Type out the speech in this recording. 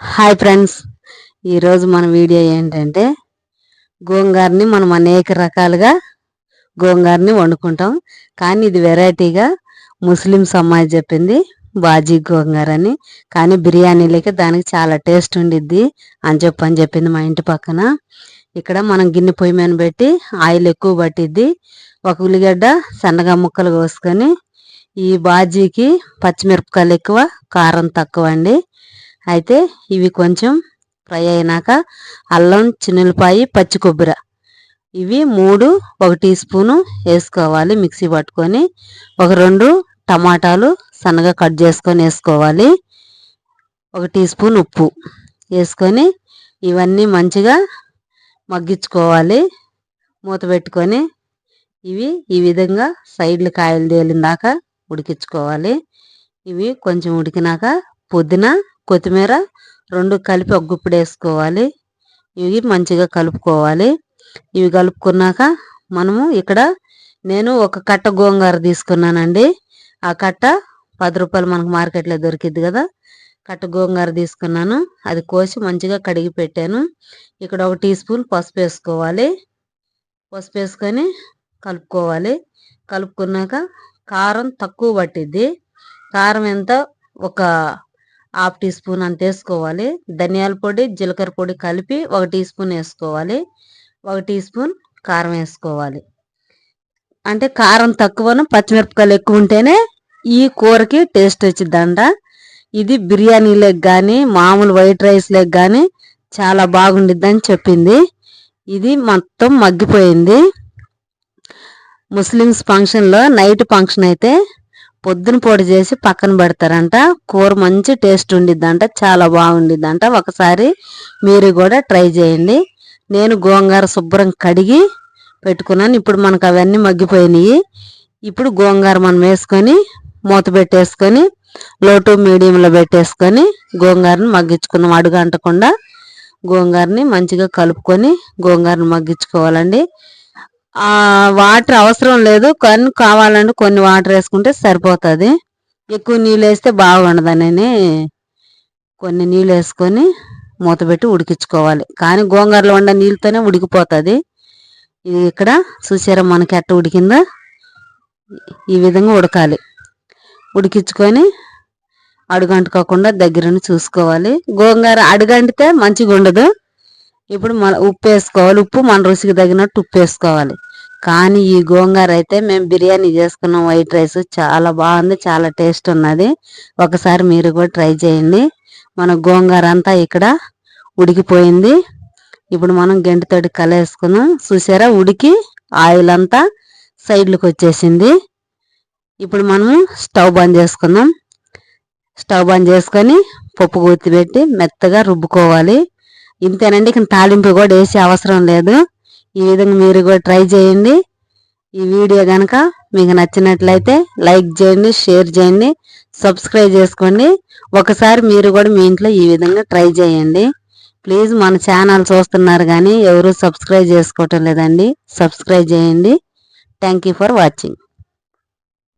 Hi friends ఈరోజు మన video ఏంటంటే గోంగారని మనం అనేక రకాలుగా గోంగారని వండుకుంటాం. కానీ ఇది వెరైటీగా ముస్లిం అమ్మాయి చెప్పింది బాజీ గోంగూర అని కానీ బిర్యానీలకి దానికి చాలా టేస్ట్ ఉండిద్ది అని చెప్పని చెప్పింది మా ఇంటి పక్కన. ఇక్కడ మనం గిన్నె పొయ్యి మీద పెట్టి ఆయిల్ ఎక్కువ పట్టిద్ది. ఒక ఉల్లిగడ్డ సన్నగా ముక్కలు కోసుకొని ఈ బాజీకి పచ్చిమిరపకాయలు ఎక్కువ కారం తక్కువ అండి. అయితే ఇవి కొంచెం ఫ్రై అయినాక అల్లం చిన్నులపాయి పచ్చి కొబ్బరి. ఇవి మూడు ఒక టీ స్పూను వేసుకోవాలి మిక్సీ పట్టుకొని. ఒక రెండు టమాటాలు సన్నగా కట్ చేసుకొని వేసుకోవాలి. ఒక టీ స్పూన్ ఉప్పు వేసుకొని ఇవన్నీ మంచిగా మగ్గించుకోవాలి. మూత పెట్టుకొని ఇవి ఈ విధంగా సైడ్లు కాయలు తేలిందాక ఉడికించుకోవాలి. ఇవి కొంచెం ఉడికినాక పుదీనా కొత్తిమీర రెండు కలిపి ఒక గుప్పుడు వేసుకోవాలి. ఇవి మంచిగా కలుపుకోవాలి. ఇవి కలుపుకున్నాక మనము ఇక్కడ నేను ఒక కట్ట గోంగూర తీసుకున్నానండి. ఆ కట్ట పది రూపాయలు మనకు మార్కెట్లో దొరికిద్ది కదా. కట్ట గోంగూర తీసుకున్నాను. అది కోసి మంచిగా కడిగి పెట్టాను. ఇక్కడ ఒక టీ స్పూన్ పసుపు వేసుకోవాలి. పసుపు వేసుకొని కలుపుకోవాలి. కలుపుకున్నాక కారం తక్కువ పట్టిద్ది. కారం ఎంత? ఒక హాఫ్ టీ స్పూన్ అంత వేసుకోవాలి. ధనియాల పొడి జీలకర్ర పొడి కలిపి ఒక టీ స్పూన్ వేసుకోవాలి. ఒక టీ స్పూన్ కారం వేసుకోవాలి. అంటే కారం తక్కువను పచ్చిమిరపకాయలు ఎక్కువ ఉంటేనే ఈ కూరకి టేస్ట్ వచ్చిందంట ఇది బిర్యానీలకు కానీ మామూలు వైట్ రైస్లకు కానీ చాలా బాగుండిద్దని చెప్పింది. ఇది మొత్తం మగ్గిపోయింది. ముస్లిమ్స్ ఫంక్షన్లో నైట్ ఫంక్షన్ అయితే పొద్దున పొడి చేసి పక్కన పెడతారంట. కూర మంచి టేస్ట్ ఉండిద్దంట. చాలా బాగుండిద్దంట. ఒకసారి మీరు కూడా ట్రై చేయండి. నేను గోంగూర శుభ్రం కడిగి పెట్టుకున్నాను. ఇప్పుడు మనకు అవన్నీ మగ్గిపోయినాయి. ఇప్పుడు గోంగూర మనం వేసుకొని మూత పెట్టేసుకొని లోటు మీడియంలో పెట్టేసుకొని గోంగూరని మగ్గించుకుందాం. అడుగు అంటకుండా గోంగూరని మంచిగా కలుపుకొని గోంగూరని మగ్గించుకోవాలండి. వాటర్ అవసరం లేదు. కొన్ని కావాలంటే కొన్ని వాటర్ వేసుకుంటే సరిపోతుంది. ఎక్కువ నీళ్ళు వేస్తే బాగుండదనని కొన్ని నీళ్ళు వేసుకొని మూత పెట్టి ఉడికించుకోవాలి. కానీ గోంగూరలో ఉండే నీళ్ళతోనే ఉడికిపోతుంది. ఇది ఇక్కడ చూసారా మనకి ఎట్ట ఉడికిందో? ఈ విధంగా ఉడకాలి. ఉడికించుకొని అడుగంటుకోకుండా దగ్గరని చూసుకోవాలి. గోంగూర అడుగంటితే మంచిగా ఉండదు ఇప్పుడు మన ఉప్పు వేసుకోవాలి. ఉప్పు మన రుచికి తగినట్టు ఉప్పు వేసుకోవాలి. కానీ ఈ గోంగూర అయితే మేము బిర్యానీ చేసుకున్నాం. వైట్ రైస్ చాలా బాగుంది. చాలా టేస్ట్ ఉన్నది. ఒకసారి మీరు కూడా ట్రై చేయండి. మన గోంగూర అంతా ఇక్కడ ఉడికిపోయింది. ఇప్పుడు మనం గంటితోటి కలేసుకున్నాం. చూసారా? ఉడికి ఆయిల్ అంతా సైడ్లకు వచ్చేసింది. ఇప్పుడు మనము స్టవ్ బంద్ చేసుకుందాం. స్టవ్ బంద్ చేసుకొని పప్పు గుత్తి పెట్టి మెత్తగా రుబ్బుకోవాలి. ఇంతేనండి ఇక తాలింపు కూడా వేసే అవసరం లేదు. ఈ విధంగా మీరు కూడా ట్రై చేయండి. ఈ వీడియో కనుక మీకు నచ్చినట్లయితే లైక్ చేయండి షేర్ చేయండి సబ్స్క్రైబ్ చేసుకోండి. ఒకసారి మీరు కూడా మీ ఇంట్లో ఈ విధంగా ట్రై చేయండి. ప్లీజ్ మన ఛానల్ చూస్తున్నారు కానీ ఎవరు సబ్స్క్రైబ్ చేసుకోవటం లేదండి. సబ్స్క్రైబ్ చేయండి. Thank for watching.